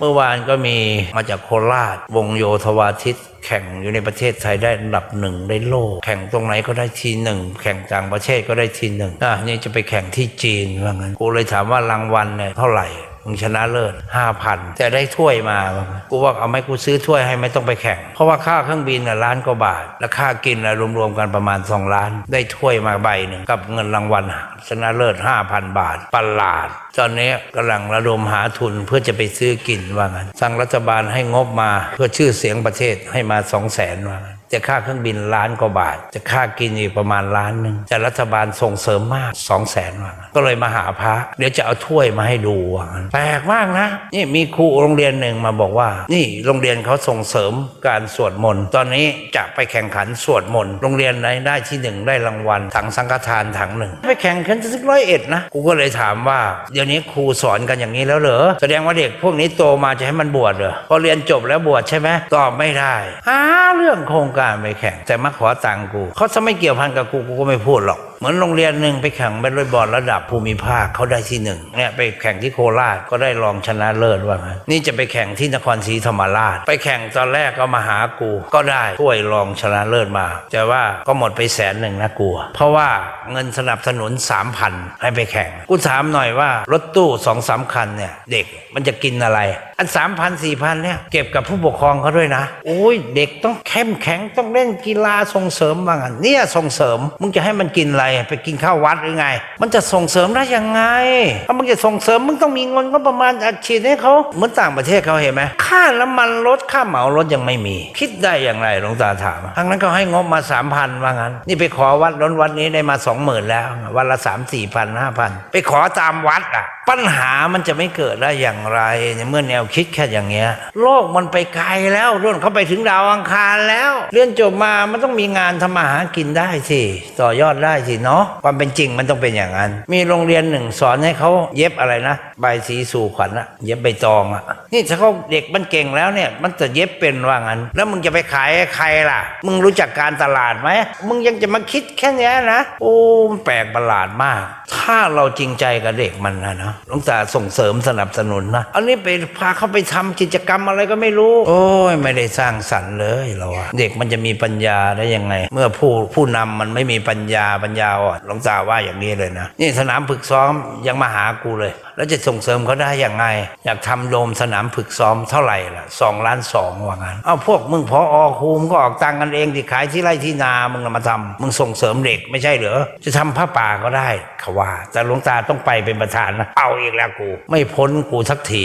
เมื่อวานก็มีมาจากโคราช วงโยธวาทิต แข่งอยู่ในประเทศไทยได้อันดับหนึ่งในโลก แข่งตรงไหนก็ได้ทีหนึ่ง แข่งต่างประเทศก็ได้ทีหนึ่งอะนี่จะไปแข่งที่จีนว่างั้นกูเลยถามว่ารางวัลเนี่ยเท่าไหร่ มึงชนะเลิศห้าพันแต่ได้ถ้วยมากูว่าเอาไหมกูซื้อถ้วยให้ไม่ต้องไปแข่ง เพราะว่าค่าเครื่องบินน่ะล้านกว่าบาท แล้วค่ากินน่ะรวมๆกันประมาณ 2 ล้าน ได้ถ้วยมาใบหนึ่งกับเงินรางวัลชนะเลิศ 5,000 บาทประหลาด ตอนนี้กำลังระดมหาทุนเพื่อจะไปซื้อกินว่างั้นสั่งรัฐบาลให้งบมาเพื่อชื่อเสียงประเทศให้มา 2 0 0แสนว่างั้น จะค่าเครื่องบินล้านกว่าบาท จะค่ากินอีกประมาณล้านหนึ่งแต่รัฐบาลส่งเสริมมาก2 0 0แสนว่างั้นก็เลยมาหาพระเดี๋ยวจะเอาถ้วยมาให้ดูว่าแปลกมากนะนี่มีครูโรงเรียนหนึ่งมาบอกว่า นี่โรงเรียนเขาส่งเสริมการสวดมนต์ตอนนี้จะไปแข่งขันสวดมนต์โรงเรียนไหนได้ที่หนึ่งได้รางวัลถังสังฆทานถังหนึ่งไปแข่งขันที่ร้อยเอ็ดนะกูก็เลยถามว่าเดี๋ยวนี้ครูสอนกันอย่างนี้แล้วเหรอแสดงว่าเด็กพวกนี้โตมาจะให้มันบวชเหรอพอเรียนจบแล้วบวชใช่ไหมตอบไม่ได้หาเรื่องโครงการไปแข่งแต่มาขอตังกูเขาจะไม่เกี่ยวพันกับกูกูก็ไม่พูดหรอก มือนโรงเรียนหนึ่งไปแข่งเบสบอลระดับภูมิภาคเขาได้ที่หนึ่งเนี่ยไปแข่งที่โคราชก็ได้รองชนะเลิศว่างั้นนี่จะไปแข่งที่นครศรีธรรมราช ไปแข่งตอนแรกก็มาหากู ก็ได้ถ้วยรองชนะเลิศมา แต่ว่าก็หมดไปแสนหนึ่งนะกูเพราะว่าเงินสนับสนุนสามพันให้ไปแข่ง กูถามหน่อยว่ารถตู้สองสามคันเนี่ยเด็กมันจะกินอะไร อันสามพันสี่พันเนี่ยเก็บกับผู้ปกครองเขาด้วยนะโอ้ยเด็กต้องเข้มแข็งต้องเล่นกีฬาส่งเสริมบ้างอะเนี่ยส่งเสริมมึงจะให้มันกินอะไรไปกินข้าววัดหรือไง มันจะส่งเสริมได้ยังไงถ้ามึงจะส่งเสริมมึงต้องมีเงินก็ประมาณอัดฉีดให้เขาเหมือนต่างประเทศเขาเห็นไหมค่าน้ำมันรถค่าเหมารถยังไม่มี คิดได้อย่างไรหลวงตาถามทางนั้นเขาให้งบมาสามพันว่างั้น นี่ไปขอวัดน้นวัดนี้ได้มาสองหมื่นแล้ววันละสามสี่พันห้าพันไปขอตามวัดอะปัญหามันจะไม่เกิดได้อย่างไรเมื่อแนวคิดแค่อย่างเงี้ย โลกมันไปไกลแล้วรุ่นเขาไปถึงดาวอังคารแล้ว เรียนจบมามันต้องมีงานทำมาหากินได้สิต่อยอดได้สิเนาะความเป็นจริงมันต้องเป็นอย่างนั้น มีโรงเรียนหนึ่งสอนให้เขาเย็บอะไรนะใบสีสู่ขวัญอะเย็บใบตองอะนี่ถ้าเขาเด็กมันเก่งแล้วเนี่ย มันจะเย็บเป็นว่างั้น แล้วมึงจะไปขายใครล่ะ มึงรู้จักการตลาดไหมมึงยังจะมาคิดแค่นี้นะโอ้มันแปลกประหลาดมาก ถ้าเราจริงใจกับเด็กมันนะเนาะหลวงตาส่งเสริมสนับสนุนนะ อันนี้ไปพาเขาไปทำกิจกรรมอะไรก็ไม่รู้ โอ้ยไม่ได้สร้างสรรค์เลยเราอะเด็กมันจะมีปัญญาได้ยังไง เมื่อผู้ผู้นำมันไม่มีปัญญาปัญญาอ่อนหลวงตาว่าอย่างนี้เลยนะ นี่สนามฝึกซ้อมยังมาหากูเลย แล้วจะส่งเสริมเขาได้อย่างไง อยากทำโดมสนามฝึกซ้อมเท่าไหร่ล่ะสองล้านสองว่างั้นเอ้าพวกมึงพออคูมก็ออกตังกันเองที่ขายที่ไร่ที่นามึงน่ะมาทำมึงส่งเสริมเด็กไม่ใช่เหรอจะทำผ้าป่าก็ได้เขาว่า แต่หลวงตาต้องไปเป็นประธานนะเอาอีกแล้วกู ไม่พ้นกูสักที